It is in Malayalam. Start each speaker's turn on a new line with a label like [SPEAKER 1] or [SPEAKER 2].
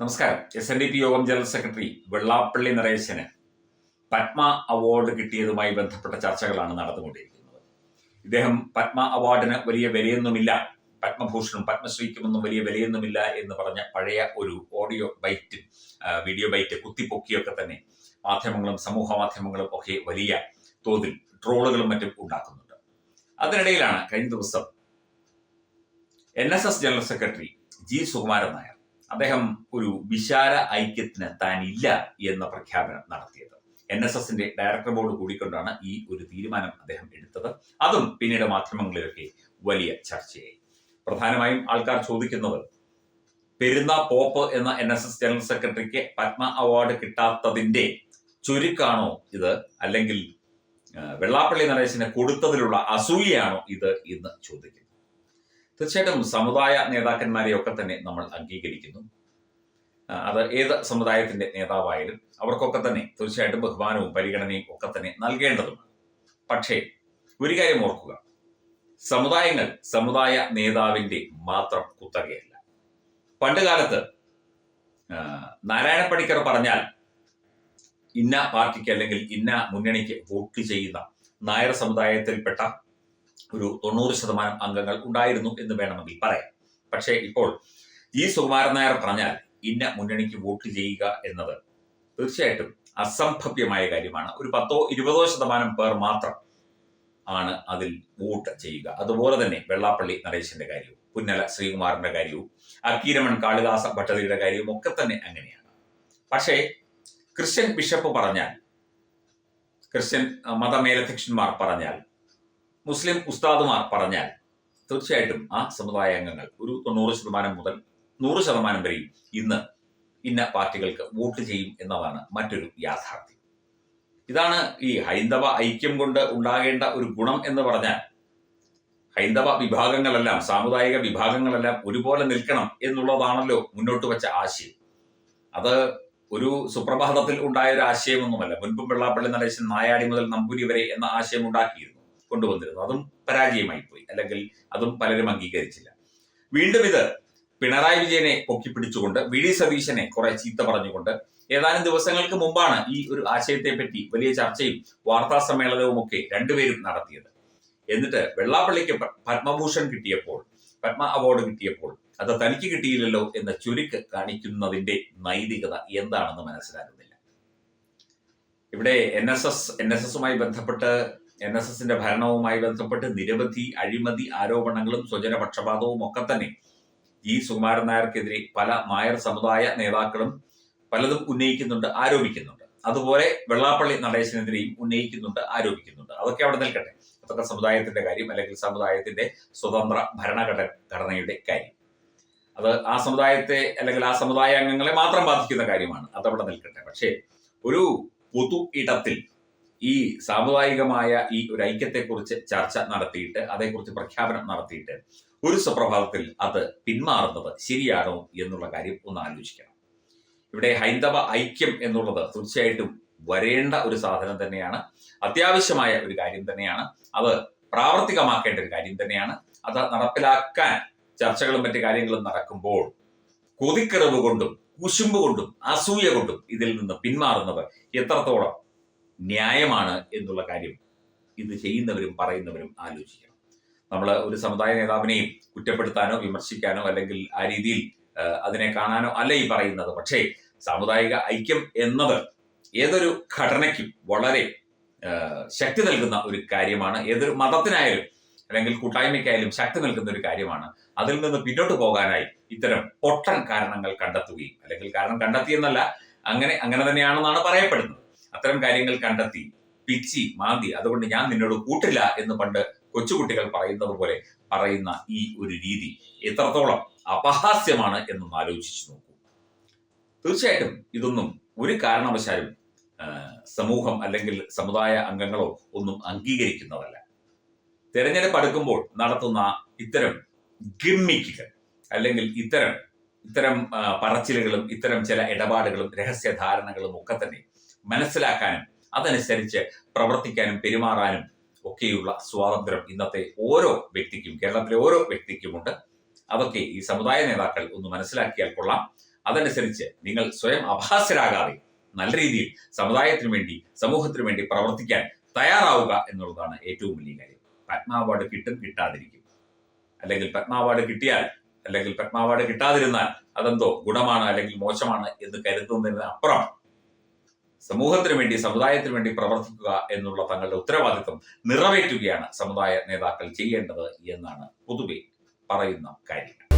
[SPEAKER 1] നമസ്കാരം. S N D P Yogam general secretary Vellappally നരേശന് Padma award കിട്ടിയതുമായി ബന്ധപ്പെട്ട ചർച്ചകളാണ് നടന്നുകൊണ്ടിരിക്കുന്നത്. ഇദ്ദേഹം പത്മ അവാർഡിന് വലിയ വിലയൊന്നുമില്ല. പത്മഭൂഷണും പത്മശ്രീക്കുമൊന്നും വലിയ വിലയൊന്നുമില്ല എന്ന് പറഞ്ഞ പഴയ ഒരു ഓഡിയോ ബൈറ്റ് വീഡിയോ ബൈറ്റ് കുത്തിപ്പൊക്കിയൊക്കെ തന്നെ മാധ്യമങ്ങളും സമൂഹ മാധ്യമങ്ങളും ഒക്കെ വലിയ തോതിൽ ട്രോളുകളും മറ്റും ഉണ്ടാക്കുന്നുണ്ട്. അതിനിടയിലാണ് കഴിഞ്ഞ ദിവസം N S S general secretary G Sukumaran Nair അദ്ദേഹം ഒരു വിശാല ഐക്യത്തിന് താനില്ല എന്ന പ്രഖ്യാപനം നടത്തിയത്. എൻ എസ് എസിന്റെ ഡയറക്ടർ ബോർഡ് കൂടിക്കൊണ്ടാണ് ഈ ഒരു തീരുമാനം അദ്ദേഹം എടുത്തത്. അതും പിന്നീട് മാധ്യമങ്ങളിലൊക്കെ വലിയ ചർച്ചയായി. പ്രധാനമായും ആൾക്കാർ ചോദിക്കുന്നത് പെരുന്ന പോപ്പ് എന്ന എൻ എസ് എസ് ജനറൽ സെക്രട്ടറിക്ക് പത്മ അവാർഡ് കിട്ടാത്തതിന്റെ ചുരുക്കാണോ ഇത്? അല്ലെങ്കിൽ വെള്ളാപ്പള്ളി നടേശന് കൊടുത്തതിലുള്ള അസൂയയാണോ ഇത് എന്ന് ചോദിക്കുന്നു തീർച്ചയായിട്ടും സമുദായ നേതാക്കന്മാരെയൊക്കെ തന്നെ നമ്മൾ അംഗീകരിക്കുന്നു. അത് ഏത് സമുദായത്തിന്റെ നേതാവായാലും അവർക്കൊക്കെ തന്നെ തീർച്ചയായിട്ടും ബഹുമാനവും പരിഗണനയും ഒക്കെ തന്നെ നൽകേണ്ടതുമാണ് പക്ഷേ ഒരു കാര്യം ഓർക്കുക. സമുദായങ്ങൾ സമുദായ നേതാവിന്റെ മാത്രം കുത്തകയല്ല. പണ്ട് കാലത്ത് ആ, നാരായണ പണിക്കർ പറഞ്ഞാൽ ഇന്ന പാർട്ടിക്ക് അല്ലെങ്കിൽ ഇന്ന മുന്നണിക്ക് വോട്ട് ചെയ്യുന്ന നായർ സമുദായത്തിൽപ്പെട്ട ഒരു തൊണ്ണൂറ് ശതമാനം അംഗങ്ങൾ ഉണ്ടായിരുന്നു എന്ന് വേണമെങ്കിൽ പറയാം. പക്ഷേ ഇപ്പോൾ ജി സുകുമാരൻ നായർ പറഞ്ഞാൽ ഇന്ന മുന്നണിക്ക് വോട്ട് ചെയ്യുക എന്നത് തീർച്ചയായിട്ടും അസംഭവ്യമായ കാര്യമാണ്. ഒരു പത്തോ ഇരുപതോ ശതമാനം പേർ മാത്രം ആണ് അതിൽ വോട്ട് ചെയ്യുക. അതുപോലെ തന്നെ വെള്ളാപ്പള്ളി നടേശന്റെ കാര്യവും പുന്നല ശ്രീകുമാറിന്റെ കാര്യവും അക്കീരമൺ കാളിദാസ ഭട്ടതിയുടെ കാര്യവും ഒക്കെ തന്നെ അങ്ങനെയാണ്. പക്ഷേ ക്രിസ്ത്യൻ ബിഷപ്പ് പറഞ്ഞാൽ ക്രിസ്ത്യൻ മതമേലധ്യക്ഷന്മാർ പറഞ്ഞാൽ മുസ്ലിം ഉസ്താദുമാർ പറഞ്ഞാൽ തീർച്ചയായിട്ടും ആ സമുദായ അംഗങ്ങൾ ഒരു തൊണ്ണൂറ് ശതമാനം മുതൽ നൂറ് ശതമാനം വരെയും ഇന്ന് ഇന്ന പാർട്ടികൾക്ക് വോട്ട് ചെയ്യും എന്നതാണ് മറ്റൊരു യാഥാർത്ഥ്യം. ഇതാണ് ഈ ഹൈന്ദവ ഐക്യം കൊണ്ട് ഉണ്ടാകേണ്ട ഒരു ഗുണം എന്ന് പറഞ്ഞാൽ ഹൈന്ദവ വിഭാഗങ്ങളെല്ലാം സാമുദായിക വിഭാഗങ്ങളെല്ലാം ഒരുപോലെ നിൽക്കണം എന്നുള്ളതാണല്ലോ മുന്നോട്ട് വെച്ച ആശയം. അത് ഒരു സുപ്രഭാതത്തിൽ ഉണ്ടായ ഒരു ആശയമൊന്നുമല്ല. മുൻപും വെള്ളാപ്പള്ളി നടേശൻ നായാടി മുതൽ നമ്പൂരി വരെ എന്ന ആശയം ഉണ്ടാക്കിയിരുന്നു. കൊണ്ടുവന്നിരുന്നു. അതും പരാജയമായി പോയി അല്ലെങ്കിൽ അതും പലരും അംഗീകരിച്ചില്ല. വീണ്ടും ഇത് പിണറായി വിജയനെ പൊക്കിപ്പിടിച്ചുകൊണ്ട് വി ഡി സതീശനെ കുറെ ചീത്ത പറഞ്ഞുകൊണ്ട് ഏതാനും ദിവസങ്ങൾക്ക് മുമ്പാണ് ഈ ഒരു ആശയത്തെ പറ്റി വലിയ ചർച്ചയും വാർത്താ സമ്മേളനവും ഒക്കെ രണ്ടുപേരും നടത്തിയത്. എന്നിട്ട് വെള്ളാപ്പള്ളിക്ക് പത്മഭൂഷൺ കിട്ടിയപ്പോൾ പത്മ അവാർഡ് കിട്ടിയപ്പോൾ അത് തനിക്ക് കിട്ടിയില്ലല്ലോ എന്ന ചുരുക്ക് കാണിക്കുന്നതിന്റെ നൈതികത എന്താണെന്ന് മനസ്സിലാകുന്നില്ല. ഇവിടെ N S S N S എസുമായി ബന്ധപ്പെട്ട് എൻ എസ് എസിന്റെ ഭരണവുമായി ബന്ധപ്പെട്ട് നിരവധി അഴിമതി ആരോപണങ്ങളും സ്വജനപക്ഷപാതവും ഒക്കെ തന്നെ ഈ സുകുമാരൻ നായർക്കെതിരെ പല നായർ സമുദായ നേതാക്കളും പലതും ഉന്നയിക്കുന്നുണ്ട് ആരോപിക്കുന്നുണ്ട്. അതുപോലെ വെള്ളാപ്പള്ളി നടേശനെതിരെയും ഉന്നയിക്കുന്നുണ്ട് ആരോപിക്കുന്നുണ്ട്. അതൊക്കെ അവിടെ നിൽക്കട്ടെ. അതൊക്കെ സമുദായത്തിന്റെ കാര്യം അല്ലെങ്കിൽ സമുദായത്തിന്റെ സ്വതന്ത്ര ഭരണഘടന ഘടനയുടെ കാര്യം. അത് ആ സമുദായത്തെ അല്ലെങ്കിൽ ആ സമുദായ അംഗങ്ങളെ മാത്രം ബാധിക്കുന്ന കാര്യമാണ്. അതവിടെ നിൽക്കട്ടെ. പക്ഷേ ഒരു പൊതു ഇടത്തിൽ ഈ സാമുദായികമായ ഈ ഒരു ഐക്യത്തെക്കുറിച്ച് ചർച്ച നടത്തിയിട്ട് അതേക്കുറിച്ച് പ്രഖ്യാപനം നടത്തിയിട്ട് ഒരു സുപ്രഭാതത്തിൽ അത് പിന്മാറുന്നത് ശരിയാണോ എന്നുള്ള കാര്യം ഒന്ന് ആലോചിക്കണം. ഇവിടെ ഹൈന്ദവ ഐക്യം എന്നുള്ളത് തീർച്ചയായിട്ടും വരേണ്ട ഒരു സാധനം തന്നെയാണ്. അത്യാവശ്യമായ ഒരു കാര്യം തന്നെയാണ്. അത് പ്രാവർത്തികമാക്കേണ്ട ഒരു കാര്യം തന്നെയാണ്. അത് നടപ്പിലാക്കാൻ ചർച്ചകളും മറ്റു കാര്യങ്ങളും നടക്കുമ്പോൾ കൊതിക്കറിവ് കൊണ്ടും കുശുമ്പ് കൊണ്ടും അസൂയ കൊണ്ടും ഇതിൽ നിന്ന് പിന്മാറുന്നത് എത്രത്തോളം ന്യായമാണ് എന്നുള്ള കാര്യം ഇത് ചെയ്യുന്നവരും പറയുന്നവരും ആലോചിക്കണം. നമ്മൾ ഒരു സമുദായ നേതാവിനെയും കുറ്റപ്പെടുത്താനോ വിമർശിക്കാനോ അല്ലെങ്കിൽ ആ രീതിയിൽ അതിനെ കാണാനോ അല്ല ഈ പറയുന്നത്. പക്ഷേ സാമുദായിക ഐക്യം എന്നത് ഏതൊരു ഘടനയ്ക്കും വളരെ ശക്തി നൽകുന്ന ഒരു കാര്യമാണ്. ഏതൊരു മതത്തിനായാലും അല്ലെങ്കിൽ കൂട്ടായ്മയ്ക്കായാലും ശക്തി നൽകുന്ന ഒരു കാര്യമാണ്. അതിൽ നിന്ന് പിന്നോട്ട് പോകാനായി ഇത്തരം പൊട്ടൻ കാരണങ്ങൾ കണ്ടെത്തുകയും അല്ലെങ്കിൽ കാരണം കണ്ടെത്തിയെന്നല്ല അങ്ങനെ അങ്ങനെ തന്നെയാണെന്നാണ് പറയപ്പെടുന്നത്. അത്തരം കാര്യങ്ങൾ കണ്ടെത്തി പിച്ചി മാന്തി അതുകൊണ്ട് ഞാൻ നിന്നോട് കൂട്ടില്ല എന്ന് പണ്ട് കൊച്ചുകുട്ടികൾ പറയുന്നത് പോലെ പറയുന്ന ഈ ഒരു രീതി എത്രത്തോളം അപഹാസ്യമാണ് എന്നൊന്ന് ആലോചിച്ചു നോക്കൂ. തീർച്ചയായിട്ടും ഇതൊന്നും ഒരു കാരണവശാലും സമൂഹം അല്ലെങ്കിൽ സമുദായ അംഗങ്ങളോ ഒന്നും അംഗീകരിക്കുന്നതല്ല. തെരഞ്ഞെടുപ്പ് അടുക്കുമ്പോൾ നടത്തുന്ന ഇത്തരം ഗിമ്മിക്കുകൾ അല്ലെങ്കിൽ ഇത്തരം ഇത്തരം പറച്ചിലുകളും ഇത്തരം ചില ഇടപാടുകളും രഹസ്യ ധാരണകളും ഒക്കെ തന്നെ മനസ്സിലാക്കാനും അതനുസരിച്ച് പ്രവർത്തിക്കാനും പെരുമാറാനും ഒക്കെയുള്ള സ്വാതന്ത്ര്യം ഇന്നത്തെ ഓരോ വ്യക്തിക്കും കേരളത്തിലെ ഓരോ വ്യക്തിക്കുമുണ്ട്. അതൊക്കെ ഈ സമുദായ നേതാക്കൾ ഒന്ന് മനസ്സിലാക്കിയാൽ കൊള്ളാം. അതനുസരിച്ച് നിങ്ങൾ സ്വയം അപഹാസ്യരാകാതെ നല്ല രീതിയിൽ സമുദായത്തിന് വേണ്ടി സമൂഹത്തിന് വേണ്ടി പ്രവർത്തിക്കാൻ തയ്യാറാവുക എന്നുള്ളതാണ് ഏറ്റവും വലിയ കാര്യം. പത്മ അവാർഡ് കിട്ടും കിട്ടാതിരിക്കും. അല്ലെങ്കിൽ പത്മ അവാർഡ് കിട്ടിയാൽ അല്ലെങ്കിൽ പത്മ അവാർഡ് കിട്ടാതിരുന്നാൽ അതെന്തോ ഗുണമാണ് അല്ലെങ്കിൽ മോശമാണ് എന്ന് കരുതുന്നതിന് അപ്പുറം സമൂഹത്തിന് വേണ്ടി സമുദായത്തിന് വേണ്ടി പ്രവർത്തിക്കുക എന്നുള്ള തങ്ങളുടെ ഉത്തരവാദിത്വം നിറവേറ്റുകയാണ് സമുദായ നേതാക്കൾ ചെയ്യേണ്ടത് എന്നാണ് പൊതുവെ പറയുന്ന കാര്യം.